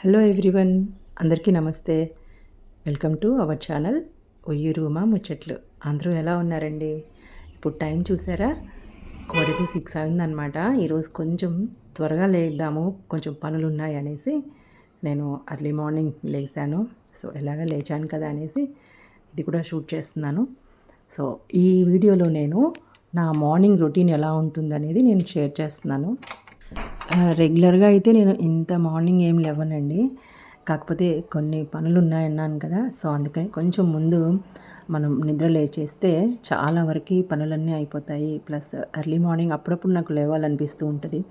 Hello everyone అందరికీ నమస్తే. Welcome to our channel ఒయ్యి రూమా ముచ్చట్లు అందరూ ఎలా ఉన్నారండి? ఇప్పుడు టైం చూసారా? క్వార్టర్ టు సిక్స్ అయిందనమాట ఈరోజు కొంచెం త్వరగా లేద్దాము కొంచెం పనులు ఉన్నాయి అనేసి నేను అర్లీ మార్నింగ్ లేచాను సో ఎలాగ లేచాను కదా అనేసి ఇది కూడా షూట్ చేస్తున్నాను. సో ఈ వీడియోలో నేను నా మార్నింగ్ రొటీన్ ఎలా ఉంటుందనేది నేను షేర్ చేస్తున్నాను. రెగ్యులర్గా అయితే నేను ఇంత మార్నింగ్ ఏం లేవనండి. కాకపోతే కొన్ని పనులు ఉన్నాయన్నాను కదా సో అందుకని కొంచెం ముందు మనం నిద్ర లేచేస్తే చాలా వరకు పనులన్నీ అయిపోతాయి. ప్లస్ ఎర్లీ మార్నింగ్ అప్పుడప్పుడు నాకు లేవాలనిపిస్తూ ఉంటుంది.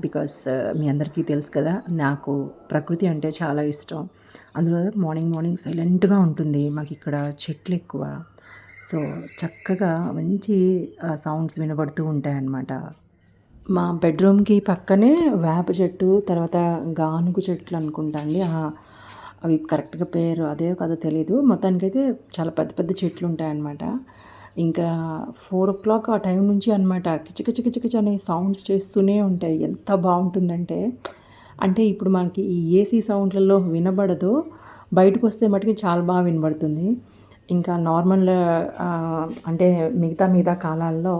బికాస్ మీ అందరికీ తెలుసు కదా నాకు ప్రకృతి అంటే చాలా ఇష్టం. అందులో మార్నింగ్ మార్నింగ్ సైలెంట్గా ఉంటుంది. మాకు ఇక్కడ చెట్లు ఎక్కువ. సో చక్కగా మంచి సౌండ్స్ వినబడుతూ ఉంటాయి అన్నమాట మా బెడ్రూమ్కి పక్కనే వేప చెట్టు తర్వాత గానుగు చెట్లు అనుకుంటా అండి. అవి కరెక్ట్గా పేరు అదే కదా తెలీదు. మొత్తానికైతే చాలా పెద్ద పెద్ద చెట్లు ఉంటాయన్నమాట. ఇంకా ఫోర్ ఓ క్లాక్ ఆ టైం నుంచి అనమాట కిచకిచకిచకిచ అనే సౌండ్స్ చేస్తూనే ఉంటాయి. ఎంత బాగుంటుందంటే అంటే ఇప్పుడు మనకి ఈ ఏసీ సౌండ్లలో వినబడదు. బయటకు వస్తే మటుకి చాలా బాగా వినబడుతుంది. ఇంకా నార్మల్ అంటే మిగతా మిగతా కాలాల్లో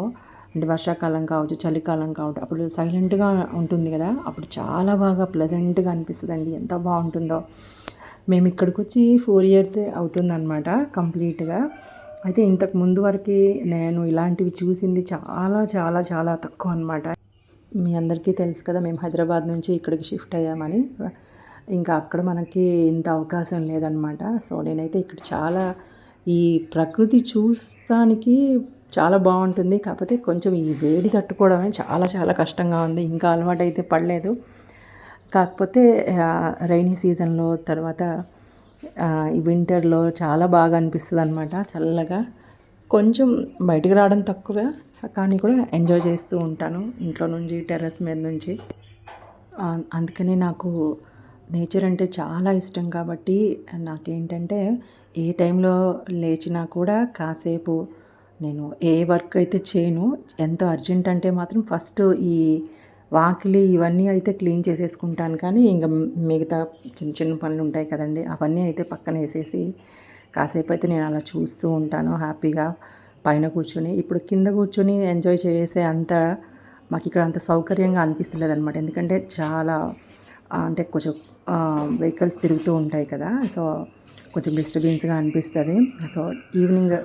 అంటే వర్షాకాలం కావచ్చు చలికాలం కావచ్చు అప్పుడు సైలెంట్గా ఉంటుంది కదా అప్పుడు చాలా బాగా ప్లెజెంట్గా అనిపిస్తుంది అండి ఎంత బాగుంటుందో. మేము ఇక్కడికి వచ్చి ఫోర్ ఇయర్సే అవుతుందన్నమాట కంప్లీట్గా అయితే ఇంతకు ముందు వరకు నేను ఇలాంటివి చూసింది చాలా చాలా చాలా తక్కువ అనమాట మీ అందరికీ తెలుసు కదా మేము హైదరాబాద్ నుంచి ఇక్కడికి షిఫ్ట్ అయ్యామని. ఇంకా అక్కడ మనకి ఇంత అవకాశం లేదనమాట సో నేనైతే ఇక్కడ చాలా ఈ ప్రకృతి చూస్తానికి చాలా బాగుంటుంది. కాకపోతే కొంచెం ఈ వేడి తట్టుకోవడమే చాలా చాలా కష్టంగా ఉంది. ఇంకా అలవాటు అయితే పడలేదు. కాకపోతే రైనీ సీజన్లో తర్వాత ఈ వింటర్లో చాలా బాగా అనిపిస్తుంది అనమాట చల్లగా. కొంచెం బయటికి రావడం తక్కువ కానీ కూడా ఎంజాయ్ చేస్తూ ఉంటాను ఇంట్లో నుంచి టెర్రస్ మీద నుంచి. అందుకని అందుకనే నాకు నేచర్ అంటే చాలా ఇష్టం కాబట్టి నాకేంటంటే ఏ టైంలో లేచినా కూడా కాసేపు నేను ఏ వర్క్ అయితే చేయను ఎంత అర్జెంట్ అంటే మాత్రం ఫస్ట్ ఈ వాకిలి ఇవన్నీ అయితే క్లీన్ చేసేసుకుంటాను. కానీ ఇంకా మిగతా చిన్న చిన్న పనులు ఉంటాయి కదండి అవన్నీ అయితే పక్కన వేసేసి కాసేపు అయితే నేను అలా చూస్తూ ఉంటాను హ్యాపీగా పైన కూర్చొని. ఇప్పుడు కింద కూర్చొని ఎంజాయ్ చేసే అంత మాకు ఇక్కడ అంత సౌకర్యంగా అనిపిస్తలేదు అనమాట ఎందుకంటే చాలా అంటే కొంచెం వెహికల్స్ తిరుగుతూ ఉంటాయి కదా సో కొంచెం డిస్టర్బెన్స్గా అనిపిస్తుంది. సో ఈవినింగ్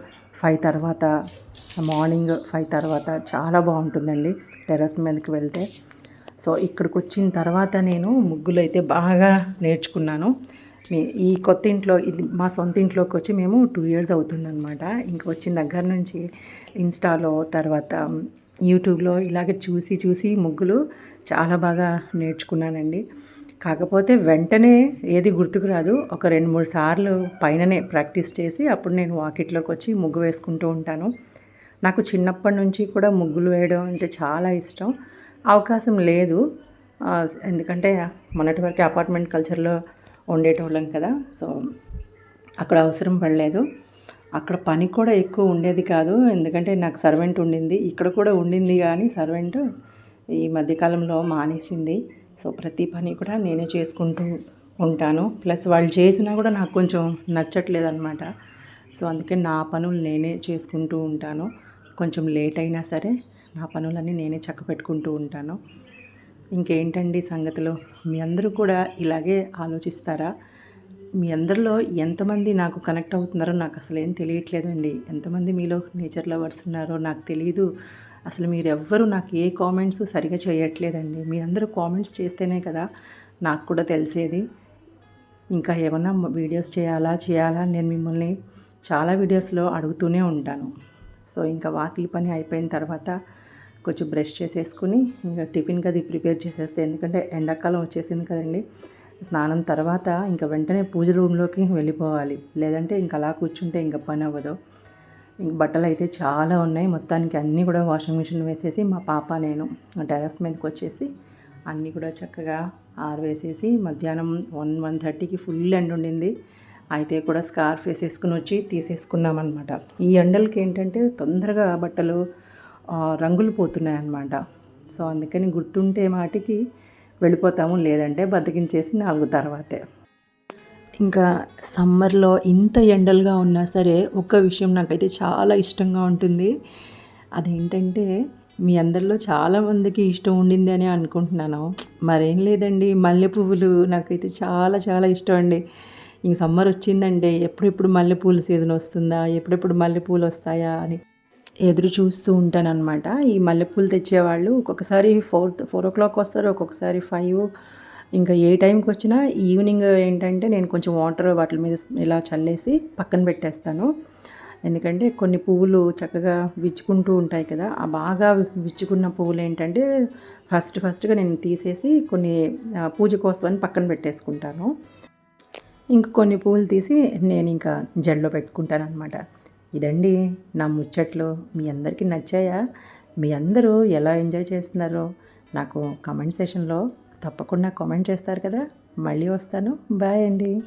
ఫైవ్ తర్వాత మార్నింగ్ ఫైవ్ తర్వాత చాలా బాగుంటుందండి టెర్రస్ మీదకి వెళ్తే. సో ఇక్కడికి వచ్చిన తర్వాత నేను ముగ్గులు అయితే బాగా నేర్చుకున్నాను. మీ ఈ కొత్త ఇంట్లో ఇది మా సొంత ఇంట్లోకి వచ్చి మేము టూ ఇయర్స్ అవుతుందన్నమాట. ఇంక వచ్చిన దగ్గర నుంచి ఇన్స్టాలో తర్వాత యూట్యూబ్లో ఇలాగే చూసి చూసి ముగ్గులు చాలా బాగా నేర్చుకున్నానండి. కాకపోతే వెంటనే ఏది గుర్తుకు రాదు. ఒక రెండు మూడు సార్లు పైననే ప్రాక్టీస్ చేసి అప్పుడు నేను వాకిట్లోకి వచ్చి ముగ్గు వేసుకుంటూ ఉంటాను. నాకు చిన్నప్పటి నుంచి కూడా ముగ్గులు వేయడం అంటే చాలా ఇష్టం. అవకాశం లేదు. ఎందుకంటే మొన్నటి వరకు అపార్ట్మెంట్ కల్చర్లో ఉండేటోళ్ళం కదా. సో అక్కడ అవసరం పడలేదు. అక్కడ పని కూడా ఎక్కువ ఉండేది కాదు. ఎందుకంటే నాకు సర్వెంట్ ఉండింది. ఇక్కడ కూడా ఉండింది కానీ సర్వెంట్ ఈ మధ్యకాలంలో మానేసింది. సో ప్రతి పని కూడా నేనే చేసుకుంటూ ఉంటాను. ప్లస్ వాళ్ళు చేసినా కూడా నాకు కొంచెం నచ్చట్లేదు అనమాట సో అందుకే నా పనులు నేనే చేసుకుంటూ ఉంటాను. కొంచెం లేట్ అయినా సరే నా పనులన్నీ నేనే చక్క పెట్టుకుంటూ ఉంటాను. ఇంకేంటండి సంగతులు? మీ అందరూ కూడా ఇలాగే ఆలోచిస్తారా? మీ అందరిలో ఎంతమంది నాకు కనెక్ట్ అవుతున్నారో నాకు అసలు ఏం తెలియట్లేదండి. ఎంతమంది మీలో నేచర్ లవర్స్ ఉన్నారో నాకు తెలియదు అసలు మీరు ఎవ్వరు నాకు ఏ కామెంట్స్ సరిగా చేయట్లేదండి. మీరందరూ కామెంట్స్ చేస్తేనే కదా నాకు కూడా తెలిసేది. ఇంకా ఏమన్నా వీడియోస్ చేయాలా చేయాలా నేను మిమ్మల్ని చాలా వీడియోస్లో అడుగుతూనే ఉంటాను. సో ఇంకా వాకిలి పని అయిపోయిన తర్వాత కొంచెం బ్రష్ చేసేసుకుని ఇంకా టిఫిన్కి అది ప్రిపేర్ చేసేస్తే ఎందుకంటే ఎండాకాలం వచ్చేసింది కదండి. స్నానం తర్వాత ఇంకా వెంటనే పూజ రూమ్లోకి వెళ్ళిపోవాలి. లేదంటే ఇంకా అలా కూర్చుంటే ఇంకా పని అవ్వదు. ఇంక బట్టలు అయితే చాలా ఉన్నాయి. మొత్తానికి అన్నీ కూడా వాషింగ్ మిషన్ వేసేసి మా పాప నేను టెరస్ మీదకి వచ్చేసి అన్నీ కూడా చక్కగా ఆరవేసేసి మధ్యాహ్నం వన్ వన్ థర్టీకి ఫుల్ ఎండ ఉండింది. అయితే కూడా స్కార్ఫ్ వేసేసుకుని వచ్చి తీసేసుకున్నాం అనమాట ఈ ఎండలకి ఏంటంటే తొందరగా బట్టలు రంగులు పోతున్నాయి అన్నమాట సో అందుకని గుర్తుంటే మాటికి వెళ్ళిపోతాము లేదంటే బతికించేసి నాలుగు తర్వాతే. ఇంకా సమ్మర్లో ఇంత ఎండలుగా ఉన్నా సరే ఒక్క విషయం నాకైతే చాలా ఇష్టంగా ఉంటుంది. అదేంటంటే మీ అందరిలో చాలామందికి ఇష్టం ఉండింది అని అనుకుంటున్నాను. మరేం లేదండి మల్లె పువ్వులు నాకైతే చాలా చాలా ఇష్టం అండి. ఇంక సమ్మర్ వచ్చిందంటే ఎప్పుడెప్పుడు మల్లెపూల సీజన్ వస్తుందా ఎప్పుడెప్పుడు మల్లెపూలు వస్తాయా అని ఎదురు చూస్తూ ఉంటానన్నమాట. ఈ మల్లెపూలు తెచ్చేవాళ్ళు ఒక్కొక్కసారి ఫోర్ ఫోర్ ఓ క్లాక్ వస్తారు ఒక్కొక్కసారి ఫైవ్. ఇంకా ఏ టైంకి వచ్చినా ఈవినింగ్ ఏంటంటే నేను కొంచెం వాటర్ వాటి మీద ఇలా చల్లేసి పక్కన పెట్టేస్తాను. ఎందుకంటే కొన్ని పువ్వులు చక్కగా విచ్చుకుంటూ ఉంటాయి కదా ఆ బాగా విచ్చుకున్న పువ్వులు ఏంటంటే ఫస్ట్ ఫస్ట్గా నేను తీసేసి కొన్ని పూజ కోసం అని పక్కన పెట్టేసుకుంటాను. ఇంక కొన్ని పువ్వులు తీసి నేను ఇంకా జల్లో పెట్టుకుంటాను అనమాట ఇదండి నా ముచ్చట్లు. మీ అందరికీ నచ్చాయా? మీ అందరూ ఎలా ఎంజాయ్ చేస్తున్నారో నాకు కమెంట్ సెషన్లో తప్పకుండా కామెంట్ చేస్తారు కదా. మళ్ళీ వస్తాను. బాయ్ అండి.